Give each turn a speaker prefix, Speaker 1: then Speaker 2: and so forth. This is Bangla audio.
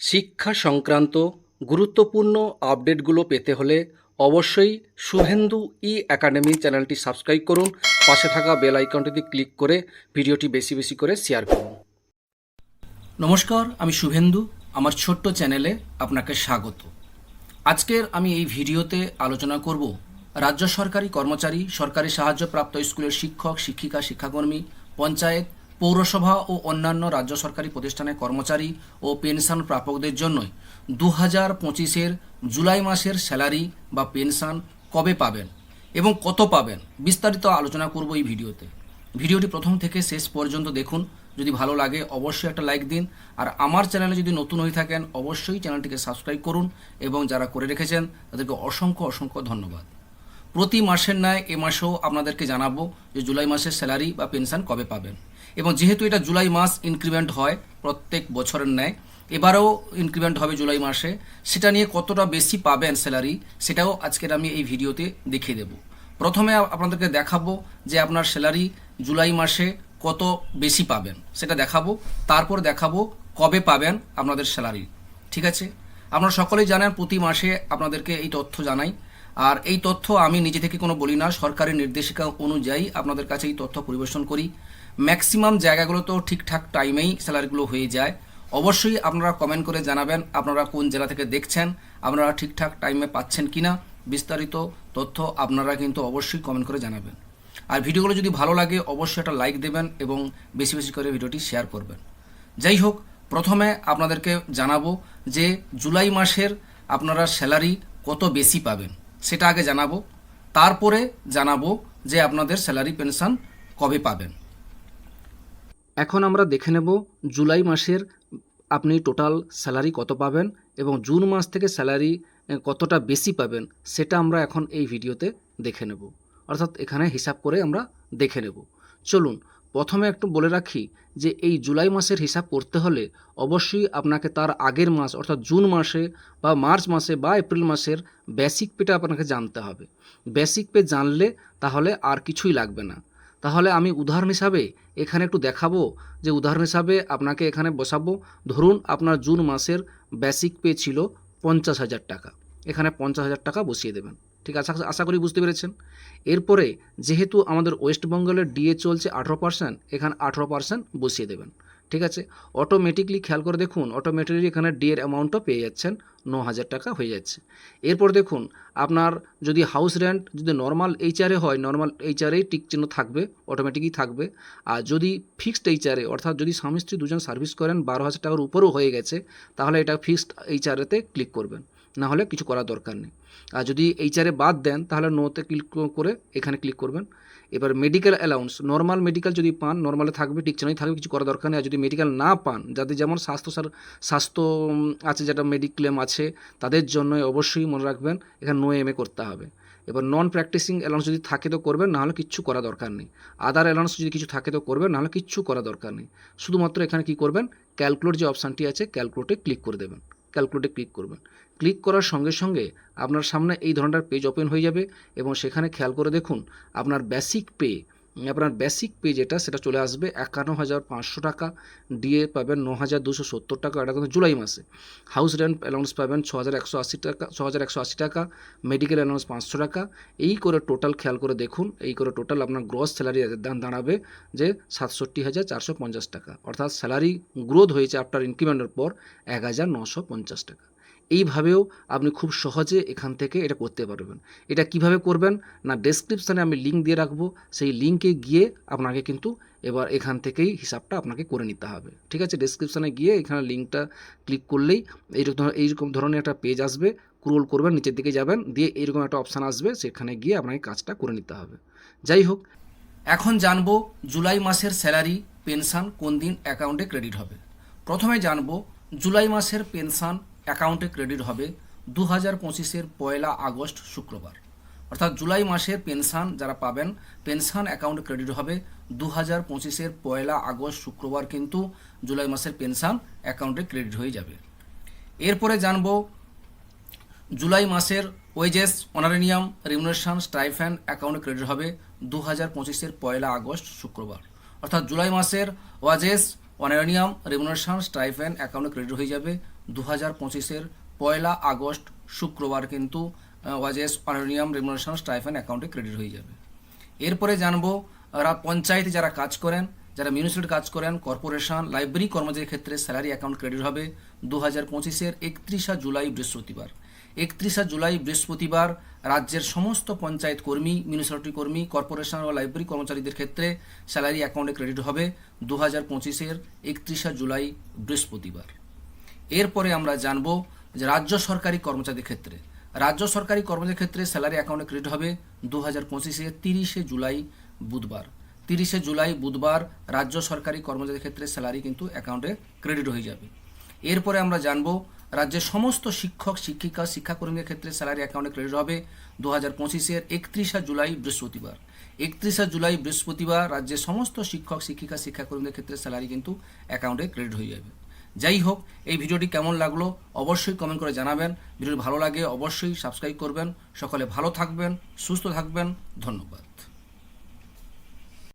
Speaker 1: শিক্ষা সংক্রান্ত গুরুত্বপূর্ণ আপডেটগুলো পেতে হলে অবশ্যই শুভেন্দু ই একাডেমি চ্যানেলটি সাবস্ক্রাইব করুন। পাশে থাকা বেল আইকনটিতে ক্লিক করে ভিডিওটি বেশি বেশি করে শেয়ার করুন। নমস্কার, আমি শুভেন্দু, আমার ছোট্ট চ্যানেলে আপনাকে স্বাগত। আজকের আমি এই ভিডিওতে আলোচনা করব রাজ্য সরকারি কর্মচারী, সরকারি সাহায্যপ্রাপ্ত স্কুলের শিক্ষক, শিক্ষিকা, শিক্ষাকর্মী, পঞ্চায়েত পৌরসভা ও অন্যান্য রাজ্য সরকারি প্রতিষ্ঠানের কর্মচারী ও পেনশন প্রাপকদের জন্যই দু হাজার পঁচিশের জুলাই মাসের স্যালারি বা পেনশন কবে পাবেন এবং কত পাবেন বিস্তারিত আলোচনা করব এই ভিডিওতে। ভিডিওটি প্রথম থেকে শেষ পর্যন্ত দেখুন। যদি ভালো লাগে অবশ্যই একটা লাইক দিন। আর আমার চ্যানেলে যদি নতুন হয়ে থাকেন, অবশ্যই চ্যানেলটিকে সাবস্ক্রাইব করুন এবং যারা করে রেখেছেন, তাদেরকে অসংখ্য অসংখ্য ধন্যবাদ। প্রতি মাসের ন্যায় এ মাসেও আপনাদেরকে জানাব যে জুলাই মাসের স্যালারি বা পেনশন কবে পাবেন। এবং যেহেতু এটা জুলাই মাস ইনক্রিমেন্ট হয় প্রত্যেক বছরের ন্যায়, এবারেও ইনক্রিমেন্ট হবে জুলাই মাসে। সেটা নিয়ে কতটা বেশি পাবেন স্যালারি সেটাও আজকের আমি এই ভিডিওতে দেখিয়ে দেব। প্রথমে আপনাদেরকে দেখাবো যে আপনার স্যালারি জুলাই মাসে কত বেশি পাবেন। সেটা দেখাবো। তারপর দেখাবো কবে পাবেন আপনাদের স্যালারি ঠিক আছে? আপনারা সকলেই জানেন প্রতি মাসে আপনাদেরকে এই তথ্য জানাই। আর এই তথ্য আমি নিজে থেকে কোনো বলি না সরকারি নির্দেশিকা অনুযায়ী আপনাদের কাছে এই তথ্য পরিবেশন করি। ম্যাক্সিমাম জায়গাগুলোতেও ঠিকঠাক টাইমেই স্যালারিগুলো হয়ে যায়। অবশ্যই আপনারা কমেন্ট করে জানাবেন, আপনারা কোন জেলা থেকে দেখছেন, আপনারা ঠিকঠাক টাইমে পাচ্ছেন কিনা, বিস্তারিত তথ্য আপনারা কিন্তু অবশ্যই কমেন্ট করে জানাবেন। আর ভিডিওগুলো যদি ভালো লাগে, অবশ্যই একটা লাইক দেবেন এবং বেশি বেশি করে ভিডিওটি শেয়ার করবেন। যাই হোক, প্রথমে আপনাদেরকে জানাব যে জুলাই মাসের আপনারা স্যালারি কত বেশি পাবেন। সেটা আগে জানাব। তারপরে জানাব যে আপনাদের স্যালারি পেনশন কবে পাবেন। এখন আমরা দেখে নেব জুলাই মাসের আপনি টোটাল স্যালারি কত পাবেন এবং জুন মাস থেকে স্যালারি কতটা বেশি পাবেন সেটা আমরা এখন এই ভিডিওতে দেখে নেব। অর্থাৎ এখানে হিসাব করে আমরা দেখে নেব। চলুন প্রথমে একটু বলে রাখি যে এই জুলাই মাসের হিসাব করতে হলে অবশ্যই আপনাকে তার আগের মাস অর্থাৎ জুন মাসে বা মার্চ মাসে বা এপ্রিল মাসের বেসিক পেটা আপনাকে জানতে হবে। বেসিক পে জানলে তাহলে আর কিছুই লাগবে না। তাহলে আমি উদাহরণ হিসাবে এখানে একটু দেখাবো যে উদাহরণ হিসাবে আপনাকে এখানে বসাবো। ধরুন আপনার জুন মাসের বেসিক পে ছিল পঞ্চাশ হাজার টাকা। এখানে পঞ্চাশ হাজার টাকা বসিয়ে দেবেন। ঠিক আছে? আশা- করি বুঝতে পেরেছেন। এরপরে যেহেতু আমাদের ওয়েস্ট বেঙ্গলের ডিএ চলছে আঠেরো পার্সেন্ট এখানে আঠেরো পার্সেন্ট বসিয়ে দেবেন। ঠিক আছে? অটোমেটিকলি খেয়াল করে দেখুন অটোমেটিকলি এখানে ডিএর অ্যামাউন্টও পেয়ে যাচ্ছেন ন হাজার টাকা হয়ে যাচ্ছে। এরপর দেখুন, আপনার যদি হাউস রেন্ট যদি নর্মাল এইচআরে হয় নর্মাল এইচআরেই টিক চিহ্ন থাকবে অটোমেটিকই থাকবে। আর যদি ফিক্সড এইচআরে অর্থাৎ যদি স্বামী স্ত্রী দুজন সার্ভিস করেন, বারো হাজার টাকার উপরও হয়ে গেছে, তাহলে এটা ফিক্সড এইচআরেতে ক্লিক করবেন। না হলে কিছু করার দরকার নেই। আর যদি এইচআরে বাদ দেন, তাহলে নোতে ক্লিক করে এখানে ক্লিক করবেন। এবার মেডিকেল অ্যালাউন্স নর্মাল মেডিকেল যদি পান নর্মালে থাকবে, ঠিক চেনাই থাকবে, কিছু করার দরকার নেই। আর যদি মেডিকেল না পান, যাদের যেমন স্বাস্থ্য সার স্বাস্থ্য আছে, যেটা মেডিক্লেম আছে, তাদের জন্য অবশ্যই মনে রাখবেন, এখানে নো এম এ করতে হবে। এবার নন প্র্যাকটিসিং অ্যালাউন্স যদি থাকে তো করবেন নাহলে কিচ্ছু করা দরকার নেই। আদার অ্যালাউন্স যদি কিছু থাকে তো করবেন নাহলে কিচ্ছু করা দরকার নেই। শুধুমাত্র এখানে কি করবেন ক্যালকুলেট যে অপশানটি আছে ক্যালকুলেটে ক্লিক করে দেবেন। ক্যালকুলেটে ক্লিক করবেন। ক্লিক করার সঙ্গে সঙ্গে আপনার সামনে এই ধরনের পেজ ওপেন হয়ে যাবে এবং সেখানে খেয়াল করে দেখুন, আপনার বেসিক পে আপনার বেসিক পে যেটা সেটা চলে আসবে একান্ন হাজার পাঁচশো টাকা। ডিএ পাবেন ন হাজার দুশো সত্তর টাকা। এটা কিন্তু জুলাই মাসে। হাউস রেন্ট অ্যালাউন্স পাবেন ছ হাজার একশো আশি টাকা ছ হাজার একশো আশি টাকা। মেডিকেল অ্যালাউন্স পাঁচশো টাকা। এই করে টোটাল খেয়াল করে দেখুন, এই করে টোটাল আপনার গ্রস স্যালারি দাঁড়াবে যে সাতষট্টি হাজার চারশো পঞ্চাশ টাকা। অর্থাৎ স্যালারি গ্রোথ হয়েছে আফটার ইনক্রিমেন্টের পর এক হাজার নশো পঞ্চাশ টাকা। এইভাবেও আপনি খুব সহজে এখান থেকে এটা করতে পারবেন। এটা কীভাবে করবেন না ডেসক্রিপশানে আমি লিঙ্ক দিয়ে রাখব, সেই লিঙ্কে গিয়ে আপনাকে কিন্তু এবার এখান থেকেই হিসাবটা আপনাকে করে নিতে হবে। ঠিক আছে? ডেসক্রিপশানে গিয়ে এখানে লিঙ্কটা ক্লিক করলেই এইরকম এইরকম ধরনের একটা পেজ আসবে ক্রোল করবেন, নিচের দিকে যাবেন, দিয়ে এইরকম একটা অপশান আসবে, সেখানে গিয়ে আপনাকে কাজটা করে নিতে হবে। যাই হোক, এখন জানব জুলাই মাসের স্যালারি পেনশন কোন দিন অ্যাকাউন্টে ক্রেডিট হবে। প্রথমে জানব জুলাই মাসের পেনশন অ্যাকাউন্টে ক্রেডিট হবে দু হাজার পঁচিশের পয়লা আগস্ট শুক্রবার। অর্থাৎ জুলাই মাসের পেনশন যারা পাবেন, পেনশন অ্যাকাউন্টে ক্রেডিট হবে দু হাজার পঁচিশের পয়লা আগস্ট শুক্রবার কিন্তু জুলাই মাসের পেনশন অ্যাকাউন্টে ক্রেডিট হয়ে যাবে। এরপরে জানব জুলাই মাসের ওয়েজেস, অনারেনিয়াম রিমুনেশন স্টাইফ্যান অ্যাকাউন্টে ক্রেডিট হবে দু হাজার পঁচিশের পয়লা আগস্ট শুক্রবার। অর্থাৎ জুলাই মাসের ওয়াজেস, অনারেনিয়াম রিমুনেশন স্টাইফ্যান অ্যাকাউন্টে ক্রেডিট হয়ে যাবে দু হাজার পঁচিশের পয়লা আগস্ট শুক্রবার কিন্তু ওয়াজেস অনারিয়াম রেমুনারেশন স্টাইফেন অ্যাকাউন্টে ক্রেডিট হয়ে যাবে। এরপরে জানব পঞ্চায়েতে যারা কাজ করেন, যারা মিউনিসিপ্যালিটি কাজ করেন, কর্পোরেশন, লাইব্রেরি কর্মচারীর ক্ষেত্রে স্যালারি অ্যাকাউন্ট ক্রেডিট হবে দু হাজার পঁচিশের একত্রিশা জুলাই বৃহস্পতিবার। একত্রিশা জুলাই বৃহস্পতিবার রাজ্যের সমস্ত পঞ্চায়েত কর্মী, মিউনিসিপ্যালিটি কর্মী, কর্পোরেশন ও লাইব্রেরি কর্মচারীদের ক্ষেত্রে স্যালারি অ্যাকাউন্টে ক্রেডিট হবে দু হাজার পঁচিশের একত্রিশা জুলাই বৃহস্পতিবার। এরপরে আমরা জানব যে রাজ্য সরকারি কর্মচারীদের ক্ষেত্রে। রাজ্য সরকারি কর্মচারীর ক্ষেত্রে স্যালারি অ্যাকাউন্টে ক্রেডিট হবে দু হাজার পঁচিশে তিরিশে জুলাই বুধবার। তিরিশে জুলাই বুধবার রাজ্য সরকারি কর্মচারীদের ক্ষেত্রে স্যালারি কিন্তু অ্যাকাউন্টে ক্রেডিট হয়ে যাবে। এরপরে আমরা জানব রাজ্যের সমস্ত শিক্ষক, শিক্ষিকা, শিক্ষাকর্মীদের ক্ষেত্রে স্যালারি অ্যাকাউন্টে ক্রেডিট হবে দু হাজার পঁচিশের একত্রিশা জুলাই বৃহস্পতিবার। একত্রিশা জুলাই বৃহস্পতিবার রাজ্যের সমস্ত শিক্ষক, শিক্ষিকা, শিক্ষাকর্মীদের ক্ষেত্রে স্যালারি কিন্তু অ্যাকাউন্টে ক্রেডিট হয়ে যাবে। যাই হোক এই ভিডিওটি কেমন লাগল অবশ্যই কমেন্ট করে জানাবেন। ভিডিওটি ভালো লাগে অবশ্যই সাবস্ক্রাইব করবেন। সকলে ভালো থাকবেন, সুস্থ থাকবেন। ধন্যবাদ।